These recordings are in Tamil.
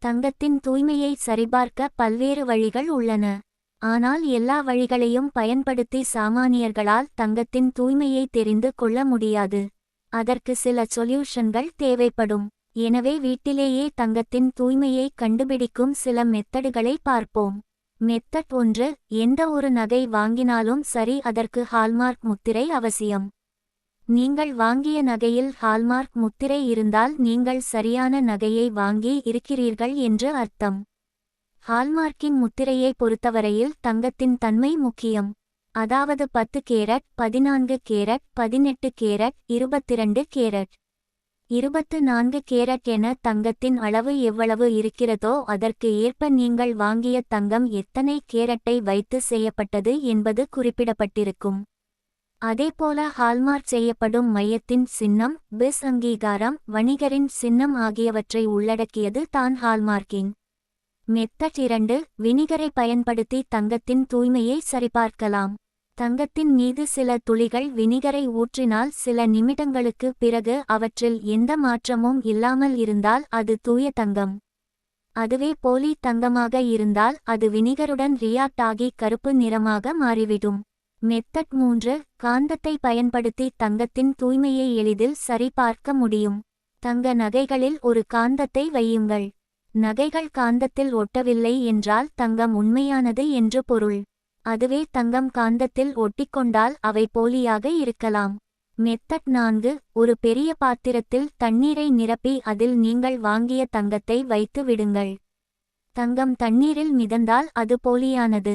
தங்கத்தின் தூய்மையை சரிபார்க்க பல்வேறு வழிகள் உள்ளன. ஆனால் எல்லா வழிகளையும் பயன்படுத்தி சாமானியர்களால் தங்கத்தின் தூய்மையை தெரிந்து கொள்ள முடியாது. அதற்கு சில சொல்யூஷன்கள் தேவைப்படும். எனவே வீட்டிலேயே தங்கத்தின் தூய்மையை கண்டுபிடிக்கும் சில மெத்தடுகளை பார்ப்போம். மெத்தட் ஒன்று எந்த ஒரு நகை வாங்கினாலும் சரி அதற்கு ஹால்மார்க் முத்திரை அவசியம். நீங்கள் வாங்கிய நகையில் ஹால்மார்க் முத்திரை இருந்தால் நீங்கள் சரியான நகையை வாங்கி இருக்கிறீர்கள் என்று அர்த்தம். ஹால்மார்க்கின் முத்திரையை பொறுத்தவரையில் தங்கத்தின் தன்மை முக்கியம். அதாவது பத்து கேரட் பதினான்கு கேரட் பதினெட்டு கேரட் இருபத்திரண்டு கேரட். இருபத்து நான்கு கேரட் என தங்கத்தின் அளவு எவ்வளவு இருக்கிறதோ அதற்கு ஏற்ப நீங்கள் வாங்கிய தங்கம் எத்தனை கேரட்டை வைத்து செய்யப்பட்டது என்பது குறிப்பிடப்பட்டிருக்கும். அதேபோல ஹால்மார்க் செய்யப்படும் மையத்தின் சின்னம் பிஸ் அங்கீகாரம் வணிகரின் சின்னம் ஆகியவற்றை உள்ளடக்கியது தான் ஹால்மார்க்கிங் மெத்தட் இரண்டு வினிகரை பயன்படுத்தி தங்கத்தின் தூய்மையை சரிபார்க்கலாம். தங்கத்தின் மீது சில துளிகள் வினிகரை ஊற்றினால் சில நிமிடங்களுக்கு பிறகு அவற்றில் எந்த மாற்றமும் இல்லாமல் இருந்தால் அது தூய தங்கம். அதுவே போலி தங்கமாக இருந்தால் அது வினிகருடன் ரியாக்ட் ஆகி கருப்பு நிறமாக மாறிவிடும். மெத்தட் மூன்று காந்தத்தை பயன்படுத்தி தங்கத்தின் தூய்மையை எளிதில் சரிபார்க்க முடியும். தங்க நகைகளில் ஒரு காந்தத்தை வையுங்கள். நகைகள் காந்தத்தில் ஒட்டவில்லை என்றால் தங்கம் உண்மையானது என்று பொருள். அதுவே தங்கம் காந்தத்தில் ஒட்டிக்கொண்டால் அவை போலியாக இருக்கலாம். மெத்தட் நான்கு ஒரு பெரிய பாத்திரத்தில் தண்ணீரை நிரப்பி அதில் நீங்கள் வாங்கிய தங்கத்தை வைத்து விடுங்கள். தங்கம் தண்ணீரில் மிதந்தால் அது போலியானது.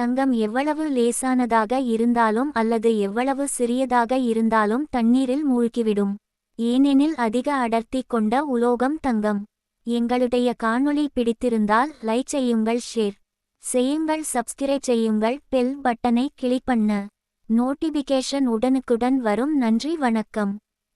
தங்கம் எவ்வளவு லேசானதாக இருந்தாலும் அல்லது எவ்வளவு சிறியதாக இருந்தாலும் தண்ணீரில் மூழ்கிவிடும். ஏனெனில் அதிக அடர்த்தி கொண்ட உலோகம் தங்கம். எங்களுடைய காணொளி பிடித்திருந்தால் லைக் செய்யுங்கள் ஷேர் செய்யுங்கள் சப்ஸ்கிரைப் செய்யுங்கள் பெல் பட்டனை கிளிக் பண்ண. நோட்டிபிகேஷன் உடனுக்குடன் வரும். நன்றி வணக்கம்.